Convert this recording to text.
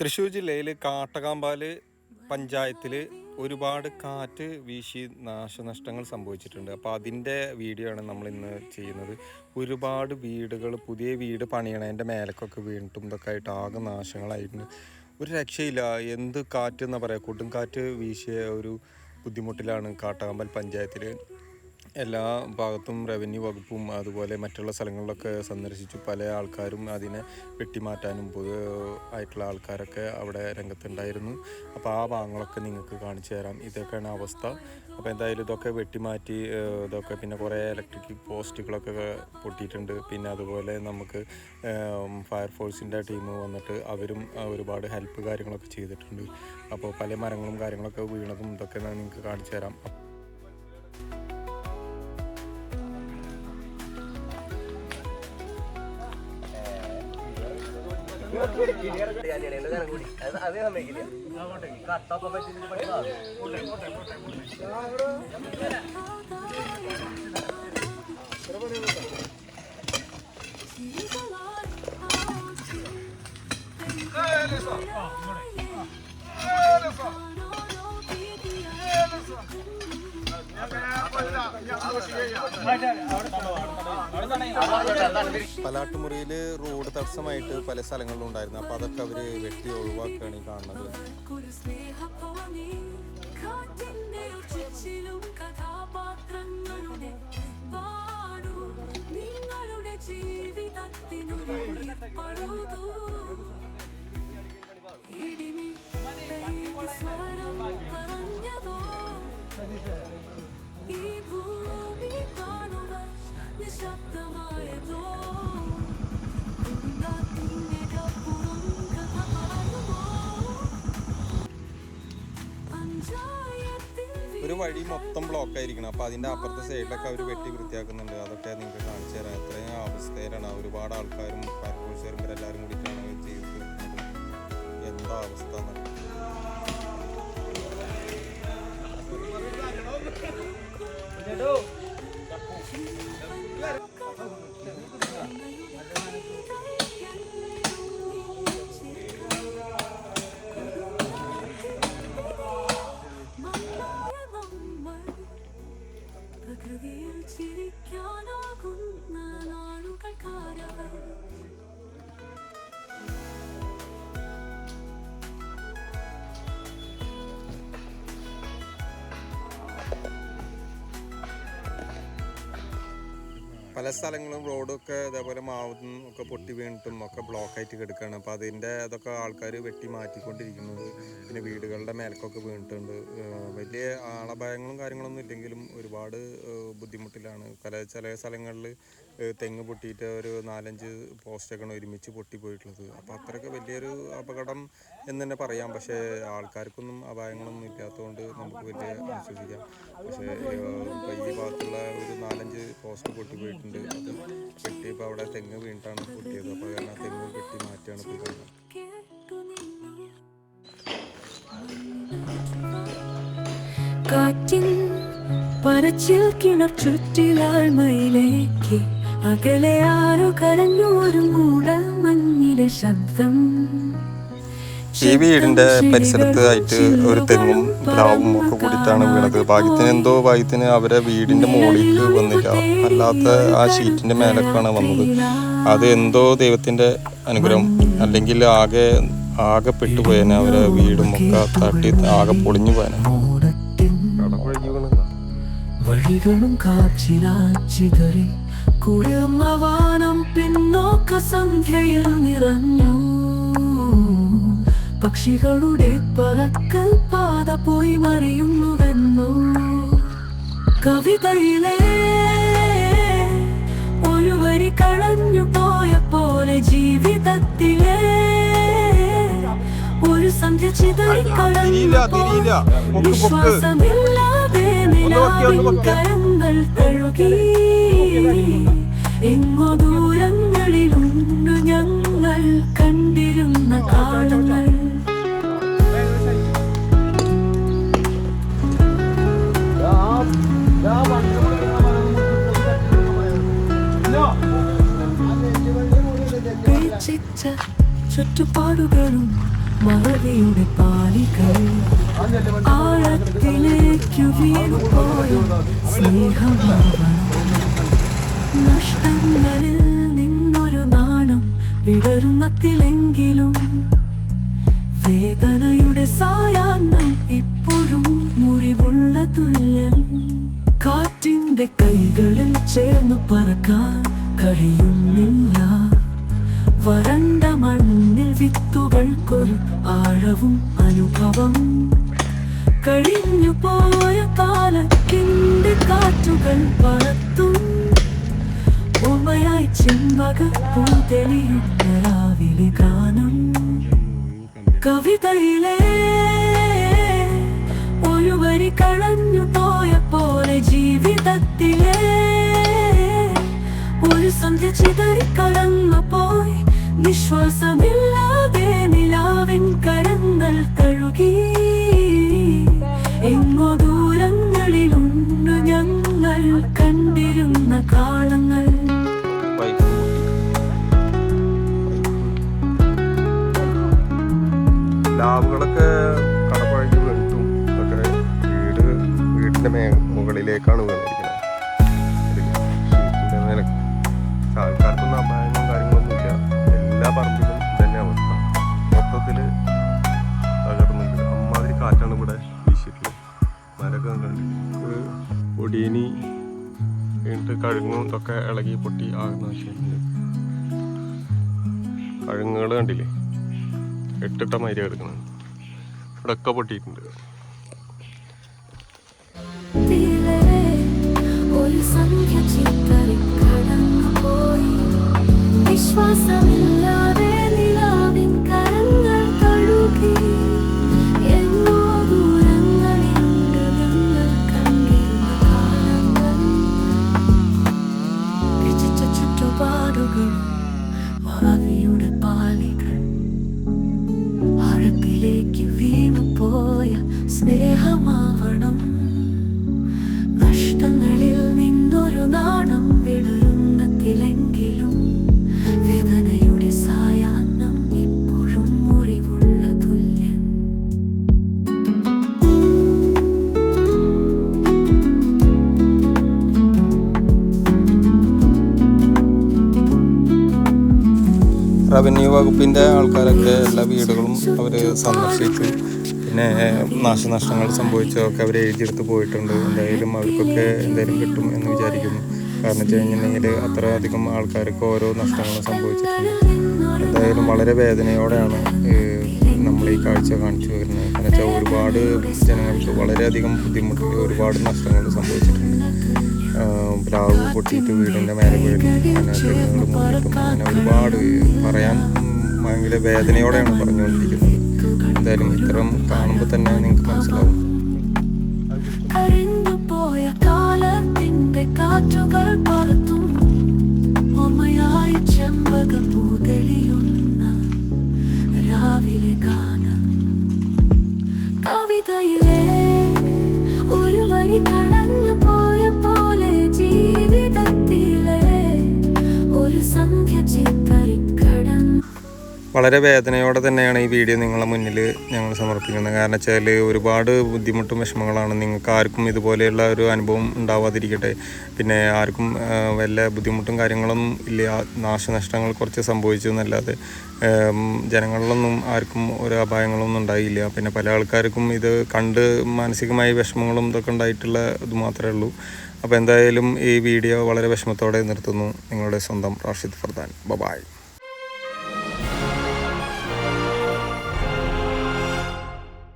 തൃശ്ശൂർ ജില്ലയിൽ കാട്ടകാമ്പാൽ പഞ്ചായത്തിൽ ഒരുപാട് കാറ്റ് വീശി നാശനഷ്ടങ്ങൾ സംഭവിച്ചിട്ടുണ്ട്. അപ്പോൾ അതിന്റെ വീഡിയോ ആണ് നമ്മൾ ഇന്ന് ചെയ്യുന്നത്. ഒരുപാട് വീടുകൾ പുതിയ വീട് പണിയണതിന്റെ മേലക്കൊക്കെ വീണിട്ടും ഇതൊക്കെ ആയിട്ട് ആകെ നാശങ്ങളായിട്ടുണ്ട്. ഒരു രക്ഷയില്ല. എന്ത് കാറ്റ് എന്നാ പറയുക കൊടുങ്കാറ്റ് വീശിയ ഒരു ബുദ്ധിമുട്ടിലാണ് കാട്ടകാമ്പൽ പഞ്ചായത്തിൽ എല്ലാ ഭാഗത്തും റവന്യൂ വകുപ്പും അതുപോലെ മറ്റുള്ള സ്ഥലങ്ങളിലൊക്കെ സന്ദർശിച്ചു. പല ആൾക്കാരും അതിനെ വെട്ടിമാറ്റാനും പൊതു ആയിട്ടുള്ള ആൾക്കാരൊക്കെ അവിടെ രംഗത്തുണ്ടായിരുന്നു. അപ്പോൾ ആ ഭാഗങ്ങളൊക്കെ നിങ്ങൾക്ക് കാണിച്ചു തരാം. ഇതൊക്കെയാണ് അവസ്ഥ. അപ്പോൾ എന്തായാലും ഇതൊക്കെ വെട്ടിമാറ്റി ഇതൊക്കെ പിന്നെ കുറേ ഇലക്ട്രിക് പോസ്റ്റുകളൊക്കെ പൊട്ടിയിട്ടുണ്ട്. പിന്നെ അതുപോലെ നമുക്ക് ഫയർഫോഴ്സിന്റെ ടീം വന്നിട്ട് അവരും ഒരുപാട് ഹെൽപ്പ് കാര്യങ്ങളൊക്കെ ചെയ്തിട്ടുണ്ട്. അപ്പോൾ പല മരങ്ങളും കാര്യങ്ങളൊക്കെ വീണതും ഇതൊക്കെ നിങ്ങൾക്ക് കാണിച്ചു തരാം. അതേ സമ്മതിക്കില്ല കട്ടൊക്കെ പറ്റി പഠിക്കാം പലാട്ടുമുറിയിൽ റോഡ് തടസ്സമായിട്ട് പല സ്ഥലങ്ങളിലും ഉണ്ടായിരുന്നു. അപ്പോൾ അതൊക്കെ അവർ വെട്ടി ഒഴിവാക്കുകയാണ് ഈ കാണുന്നത്. പഴുതു. ഒരു വഴി മൊത്തം ബ്ലോക്ക് ആയിരിക്കണം അപ്പോൾ അതിന്റെ അപ്പുറത്തെ സൈഡിലൊക്കെ അവർ വെട്ടി വൃത്തിയാക്കുന്നുണ്ട് അതൊക്കെ നിങ്ങൾക്ക് കാണിച്ചു തരാം അത്രയും അവസ്ഥയിലാണ് ഒരുപാട് ആൾക്കാരും ഫയർഫോഴ്സുകാരും എല്ലാവരും കൂടിയിട്ടാണ് ഇത് ചെയ്ത് തീർക്കുന്നത് എന്താ അവസ്ഥ എന്നൊക്കെ പ്രകൃതിയിൽ പല സ്ഥലങ്ങളും റോഡൊക്കെ ഇതേപോലെ മാവും ഒക്കെ പൊട്ടി വീണിട്ടും ഒക്കെ ബ്ലോക്ക് ആയിട്ട് കിടക്കുകയാണ് അപ്പോൾ അതിന്റെ അതൊക്കെ ആൾക്കാർ വെട്ടി മാറ്റിക്കൊണ്ടിരിക്കുന്നത് പിന്നെ വീടുകളുടെ മേലക്കൊക്കെ വീണിട്ടുണ്ട്. വലിയ ആളപായങ്ങളും കാര്യങ്ങളൊന്നും ഇല്ലെങ്കിലും ഒരുപാട് ബുദ്ധിമുട്ടിലാണ്. പല ചില സ്ഥലങ്ങളിൽ തെങ്ങ് പൊട്ടിയിട്ട് ഒരു നാലഞ്ച് പോസ്റ്റൊക്കെയാണ് ഒരുമിച്ച് പൊട്ടിപ്പോയിട്ടുള്ളത്. അപ്പോൾ അത്രയ്ക്ക് വലിയൊരു അപകടം എന്ന് തന്നെ പറയാം. പക്ഷേ ആൾക്കാർക്കൊന്നും അപായങ്ങളൊന്നും ഇല്ലാത്തതുകൊണ്ട് നമുക്ക് വലിയ ആശ്വസിക്കാം. പക്ഷേ ഈ ഭാഗത്തുള്ള ഒരു നാലഞ്ച് പോസ്റ്റ് പൊട്ടിപ്പോയിട്ടുണ്ട്. അത് വെട്ടിയപ്പോൾ അവിടെ തെങ്ങ് വീണിട്ടാണ് പൊട്ടിയത്. അപ്പോൾ കാരണം തെങ്ങ് വെട്ടി മാറ്റിയാണ് പോയി കാറ്റിൽ പരച്ചിൽ കിണർ കിണർ ചുറ്റിലാഴ്മയിലേക്ക് അകലെ ആരോ കരഞ്ഞു ഒരു മൂട മഞ്ഞിലെ ശബ്ദം. ഈ വീടിന്റെ പരിസരത്തായിട്ട് ഒരു തെങ്ങും പ്ലാവും ഒക്കെ കൂടിയിട്ടാണ് വീണത്. ഭാഗ്യത്തിന് എന്തോ ഭാഗ്യത്തിന് അവരെ വീടിന്റെ മുകളിലേക്ക് വന്നില്ല. അല്ലാത്ത ആ ഷീറ്റിന്റെ മേലൊക്കെയാണ് വന്നത്. അത് എന്തോ ദൈവത്തിന്റെ അനുഗ്രഹം. അല്ലെങ്കിൽ ആകെ ആകെ പെട്ടുപോയേനെ അവരെ വീടും ഒക്കെ തട്ടി ആകെ പൊളിഞ്ഞു പോയേനെ. ഓണത്തിൻ വഴികളും കാച്ചിലാച്ചിതറി കുളിർമവാനം പിന്നോക്ക സന്ധ്യയിൽ നിറഞ്ഞു. പക്ഷികളുടെ പറക്കൽ പാത പോയി മറിയുന്നുവെന്നു. കവിതയിലെ ഒരു വരി കളഞ്ഞു പോയ പോലെ ജീവിതത്തിലെ ഒരു സന്ധ്യ ചിതറി കളഞ്ഞു വിശ്വാസമില്ലാതെ നിലാവിൻ കരങ്ങൾ തഴുകി. എങ്ങോ ദൂരങ്ങളിലുണ്ട് ഞങ്ങൾ കണ്ടിരുന്ന കാലങ്ങൾ. ചുറ്റുപാടുകളും മറവിയുടെ പാലികൾ ആഴത്തിലേക്കു വീണുപോയ സ്നേഹമാവണം നഷ്ടങ്ങളിൽ നിന്നൊരു നാണം വിടരുന്നത്തിലെങ്കിലും വേദനയുടെ സായാഹ്നം ഇപ്പോഴും മുറിവുള്ള തുല്യം. കാറ്റിന്റെ കൈകളിൽ ചേർന്ന് പറക്കാൻ കഴിയുന്നില്ല. വരണ്ട മണ്ണിൽ വിത്തുകൾക്കൊരു ആഴവും അനുഭവം. കഴിഞ്ഞു പോയ കാലത്തിന്റെ കാറ്റുകൾ പറത്തും. ഉമയായി ചെമ്പക പൂതെളിയുന്ന രാവിലെ ഗാനം. കവിതയിലെ ഒരു വരി കളഞ്ഞു പോയ പോലെ ജീവിതത്തിലെ ഒരു സന്ധ്യ ചിതറിക്കടന്നു പോയി. നിശ്വാസമില്ലാതെ നിലാവിൻ കരങ്ങൾ കഴുകി. എങ്ങോ ദൂരങ്ങളിലുണ്ട് ഞങ്ങൾ കണ്ടിരുന്ന കാലങ്ങൾ കഴുങ്ങും ഇളകി പൊട്ടി ആകുന്ന കഴുങ്ങുകൾ കണ്ടില്ലേ? എട്ടിട്ട മരി കിടക്കണം. ഇവിടൊക്കെ പൊട്ടിയിട്ടുണ്ട്. സംഖ്യ ചിത്തറി കടന്നു പോയി വിശ്വാസമില്ലാതെ നഷ്ടങ്ങളിൽ നിന്നൊരു നാണം ഇപ്പോഴും റവന്യൂ വകുപ്പിന്റെ ആൾക്കാരൊക്കെ എല്ലാ വീടുകളും അവർ സന്ദർശിച്ചു പിന്നെ നാശനഷ്ടങ്ങൾ സംഭവിച്ചതൊക്കെ അവർ എഴുതിയെടുത്ത് പോയിട്ടുണ്ട്. എന്തായാലും അവർക്കൊക്കെ എന്തായാലും കിട്ടും എന്ന് വിചാരിക്കുന്നു. കാരണം വെച്ച് കഴിഞ്ഞിട്ടുണ്ടെങ്കിൽ അത്ര അധികം ആൾക്കാർക്ക് ഓരോ നഷ്ടങ്ങളും സംഭവിച്ചിട്ടുണ്ട്. എന്തായാലും വളരെ വേദനയോടെയാണ് നമ്മൾ ഈ കാഴ്ച കാണിച്ചു വരുന്നത്. കാരണം വെച്ചാൽ ഒരുപാട് ജനങ്ങൾക്ക് വളരെയധികം ബുദ്ധിമുട്ട് ഒരുപാട് നഷ്ടങ്ങൾ സംഭവിച്ചിട്ടുണ്ട്. പ്ലാവ് പൊട്ടിയിട്ട് വീടിന്റെ മേലെ വീടും അങ്ങനെ ഒരുപാട് പറയാൻ ഭയങ്കര വേദനയോടെയാണ് പറഞ്ഞുകൊണ്ടിരിക്കുന്നത്. എന്തായാലും ഇത്രയും കാണുമ്പോൾ തന്നെ നിങ്ങൾക്ക് മനസ്സിലാവും. കാറ്റുകൾ പറത്തും. വളരെ വേദനയോടെ തന്നെയാണ് ഈ വീഡിയോ നിങ്ങളുടെ മുന്നിൽ ഞങ്ങൾ സമർപ്പിക്കുന്നത്. കാരണം വെച്ചാൽ ഒരുപാട് ബുദ്ധിമുട്ടും വിഷമങ്ങളാണ്. നിങ്ങൾക്ക് ആർക്കും ഇതുപോലെയുള്ള ഒരു അനുഭവം ഉണ്ടാവാതിരിക്കട്ടെ. പിന്നെ ആർക്കും വല്ല ബുദ്ധിമുട്ടും കാര്യങ്ങളൊന്നും ഇല്ല. നാശനഷ്ടങ്ങൾ കുറച്ച് സംഭവിച്ചു എന്നല്ലാതെ ജനങ്ങളിലൊന്നും ആർക്കും ഒരു അപായങ്ങളൊന്നും ഉണ്ടായില്ല. പിന്നെ പല ആൾക്കാർക്കും ഇത് കണ്ട് മാനസികമായ വിഷമങ്ങളും ഇതൊക്കെ ഉണ്ടായിട്ടുള്ള ഇത് മാത്രമേ ഉള്ളൂ. അപ്പോൾ എന്തായാലും ഈ വീഡിയോ വളരെ വിഷമത്തോടെ നിർത്തുന്നു. നിങ്ങളുടെ സ്വന്തം റാഷിദ് ഫർദാൻ. ബബായ്